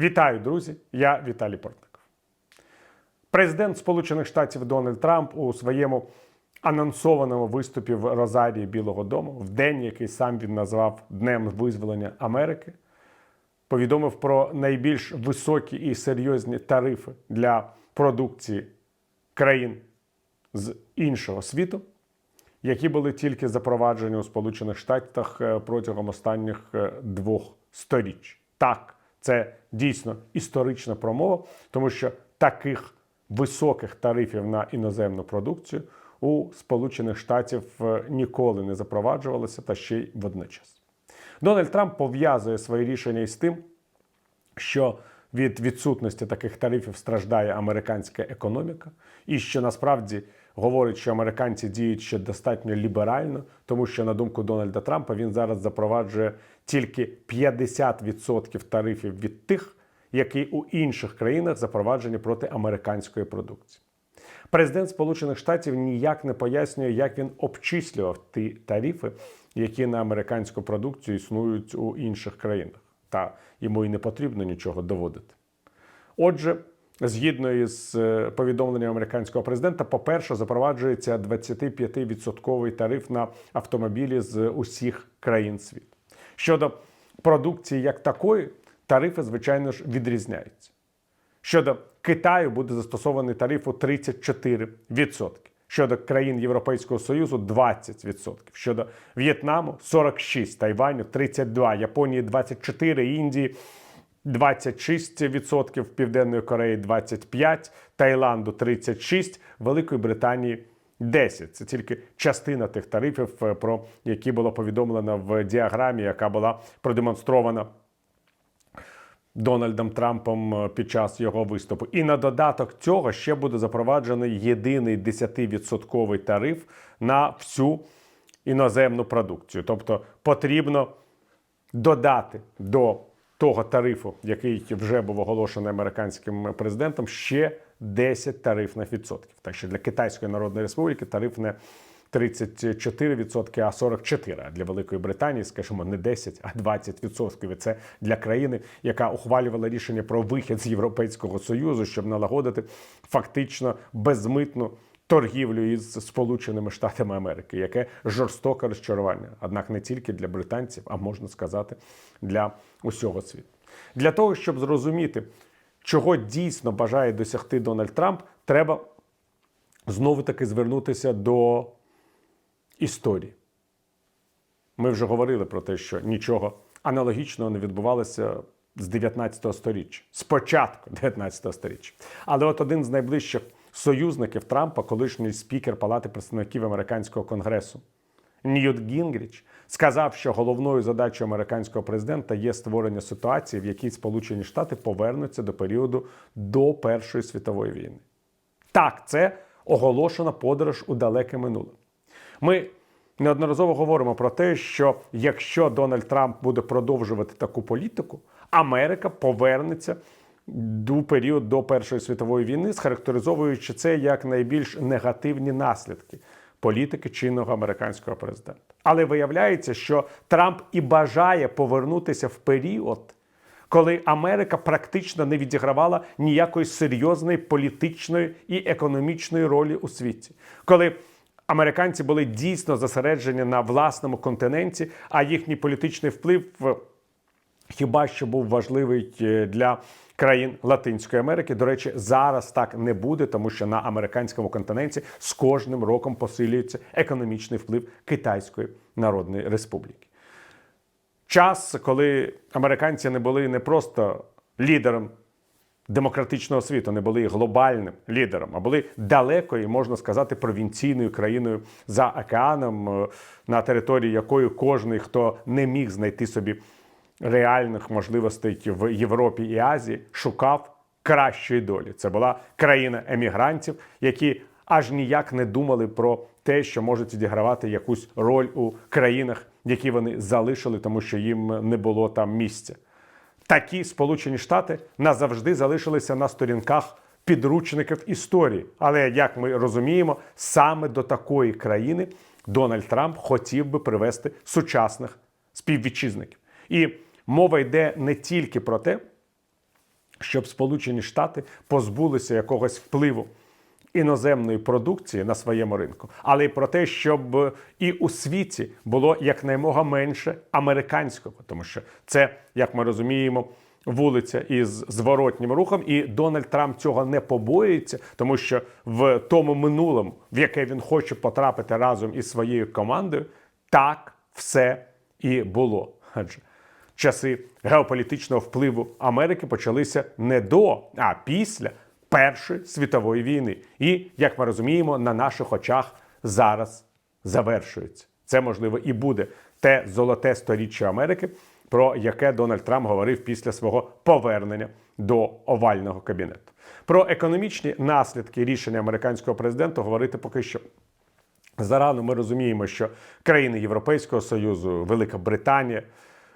Вітаю, друзі! Я Віталій Портников. Президент Сполучених Штатів Дональд Трамп у своєму анонсованому виступі в Розарії Білого Дому в день, який сам він назвав Днем визволення Америки, повідомив про найбільш високі і серйозні тарифи для продукції країн з іншого світу, які були тільки запроваджені у Сполучених Штатах е, протягом останніх е, двох сторіч. Так, це дійсно історична промова, тому що таких високих тарифів на іноземну продукцію у Сполучених Штатів е, ніколи не запроваджувалося та ще й водночас. Дональд Трамп пов'язує своє рішення із тим, що від відсутності таких тарифів страждає американська економіка, і що насправді говорить, що американці діють ще достатньо ліберально, тому що, на думку Дональда Трампа, він зараз запроваджує тільки 50% тарифів від тих, які у інших країнах запроваджені проти американської продукції. Президент Сполучених Штатів ніяк не пояснює, як він обчислював ті тарифи, які на американську продукцію існують у інших країнах. Та йому і не потрібно нічого доводити. Отже, згідно із е, повідомленням американського президента, по-перше, запроваджується 25% тариф на автомобілі з усіх країн світу. Щодо продукції як такої, тарифи, звичайно ж, відрізняються. Щодо Китаю буде застосований тариф у 34%. Щодо країн Європейського Союзу 20%. Щодо В'єтнаму 46%, Тайваню 32%, Японії 24%, Індії 26%, Південної Кореї 25%, Таїланду 36%, Великої Британії 10%. Це тільки частина тих тарифів, е, про які було повідомлено в діаграмі, яка була продемонстрована Дональдом Трампом е, під час його виступу. І на додаток цього ще буде запроваджений єдиний 10% тариф на всю іноземну продукцію. Тобто потрібно додати до того тарифу, який вже був оголошений американським президентом, ще 10 тарифних відсотків. Так що для Китайської Народної Республіки тариф не 34%, а 44%. А для Великої Британії, скажімо, не 10, а 20%. І це для країни, яка ухвалювала рішення про вихід з Європейського Союзу, щоб налагодити фактично безмитну торгівлю із Сполученими Штатами Америки, яке жорстоке розчарування. Однак не тільки для британців, а можна сказати, для усього світу. Для того, щоб зрозуміти, чого дійсно бажає досягти Дональд Трамп, треба знову таки звернутися до історії. Ми вже говорили про те, що нічого аналогічного не відбувалося з 19 століття, з початку 19 століття. Але от один з найближчих союзників Трампа, колишній спікер Палати представників американського конгресу Ньют Гінгріч, сказав, що головною задачею американського президента є створення ситуації, в якій Сполучені Штати повернуться до періоду до Першої світової війни. Так, це оголошена подорож у далеке минуле. Ми неодноразово говоримо про те, що якщо Дональд Трамп буде продовжувати таку політику, Америка повернеться до період до Першої світової війни, схарактеризовуючи це як найбільш негативні наслідки політики чинного американського президента. Але виявляється, що Трамп і бажає повернутися в період. Коли Америка практично не відігравала ніякої серйозної політичної і економічної ролі у світі, коли американці були дійсно зосереджені на власному континенті, а їхній політичний вплив е, хіба що був важливий е, для країн Латинської Америки. До речі, зараз так не буде, тому що на американському континенті з кожним роком посилюється економічний вплив Китайської Народної Республіки. Час, коли американці не були не просто лідером демократичного світу, не були глобальним лідером, а були далекою, можна сказати, провінційною країною за океаном, е, на території якої кожний, хто не міг знайти собі реальних можливостей в Європі і Азії, шукав кращої долі. Це була країна емігрантів, які аж ніяк не думали про те, що можуть відігравати якусь роль у країнах, які вони залишили, тому що їм не було там місця. Такі Сполучені Штати назавжди залишилися на сторінках підручників історії. Але як ми розуміємо, саме до такої країни Дональд Трамп хотів би привести сучасних співвітчизників. І мова йде не тільки про те, щоб Сполучені Штати позбулися якогось впливу іноземної продукції на своєму ринку, але й про те, щоб і у світі було якнаймога менше американського, тому що це, як ми розуміємо, вулиця із зворотнім рухом, і Дональд Трамп цього не побоюється, тому що в тому минулому, в яке він хоче потрапити разом із своєю командою, так все і було. Адже часи геополітичного впливу Америки почалися не до, а після Першої світової війни. І, як ми розуміємо, на наших очах зараз завершується. Це можливо і буде те золоте сторіччя Америки, про яке Дональд Трамп говорив після свого повернення до овального кабінету. Про економічні наслідки рішення американського президента говорити поки що Зарано ми розуміємо, що країни Європейського Союзу, Велика Британія,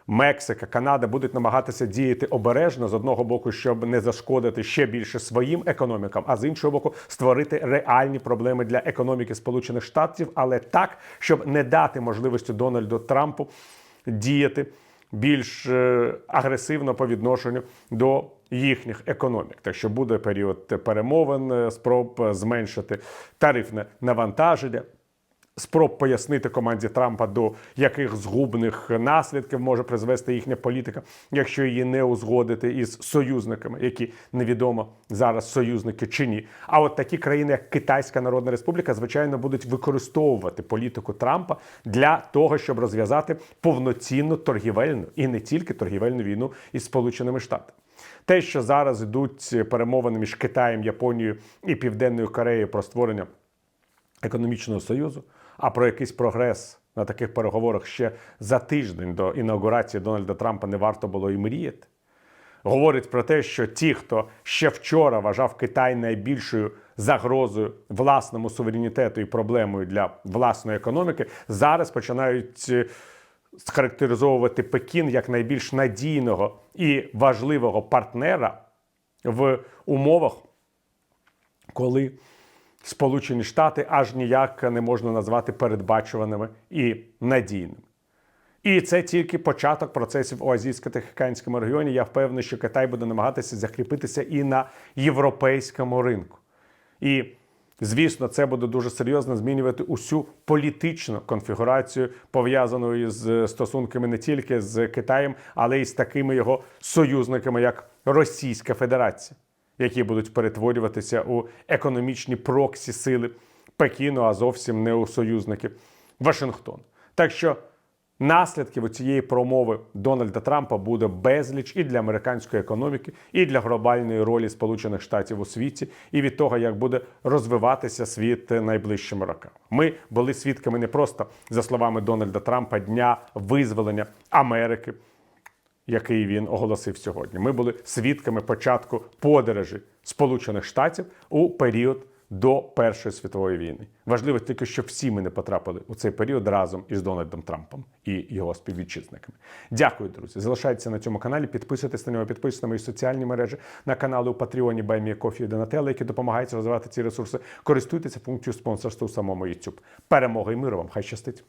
Мексика, Канада будуть намагатися діяти обережно з одного боку, щоб не зашкодити ще більше своїм економікам, а з іншого боку, створити реальні проблеми для економіки Сполучених Штатів, але так, щоб не дати можливості Дональду Трампу діяти більш е, агресивно по відношенню до їхніх економік. Так що буде період перемовин, е, спроб е, зменшити тарифне навантаження. Спроб пояснити команді Трампа, до яких згубних наслідків може призвести їхня політика, якщо її не узгодити із союзниками, які невідомо зараз союзники чи ні. А от такі країни, як Китайська Народна Республіка, звичайно, будуть використовувати політику Трампа для того, щоб розв'язати повноцінну торгівельну і не тільки торгівельну війну із Сполученими Штатами. Те, що зараз йдуть перемовини між Китаєм, Японією і Південною Кореєю про створення економічного союзу, а про якийсь прогрес на таких переговорах ще за тиждень до інаугурації Дональда Трампа не варто було і мріяти. Говорить про те, що ті, хто ще вчора вважав Китай найбільшою загрозою власному суверенітету і проблемою для власної економіки, зараз починають е, схарактеризовувати Пекін як найбільш надійного і важливого партнера в умовах, коли Сполучені Штати аж ніяк не можна назвати передбачуваними і надійними. І це тільки початок процесів у азійсько-тихоокеанському регіоні. Я впевнений, що Китай буде намагатися закріпитися і на європейському ринку. І, звісно, це буде дуже серйозно змінювати усю політичну конфігурацію, пов'язану із стосунками не тільки з Китаєм, але й з такими його союзниками, як Російська Федерація які будуть перетворюватися у економічні проксі сили Пекіну, а зовсім не у союзники Вашингтону. Так що наслідків цієї промови Дональда Трампа буде безліч і для американської економіки, і для глобальної ролі Сполучених Штатів у світі, і від того, як буде розвиватися світ найближчими роками. Ми були свідками не просто за словами Дональда Трампа дня визволення Америки який він оголосив сьогодні. Ми були свідками початку подорожі Сполучених Штатів у період до Першої світової війни. Важливо тільки, щоб всі ми не потрапили у цей період разом із Дональдом Трампом і його співвітчизниками. Дякую, друзі. Залишайтеся на цьому каналі, підписуйтесь на нього, підписуйтесь на мої соціальні мережі, на канали у Патреоні Баймія Кофі і Донателла, які допомагають розвивати ці ресурси. Користуйтеся функцією спонсорства у самому YouTube. Перемоги і миру вам! Хай щастить!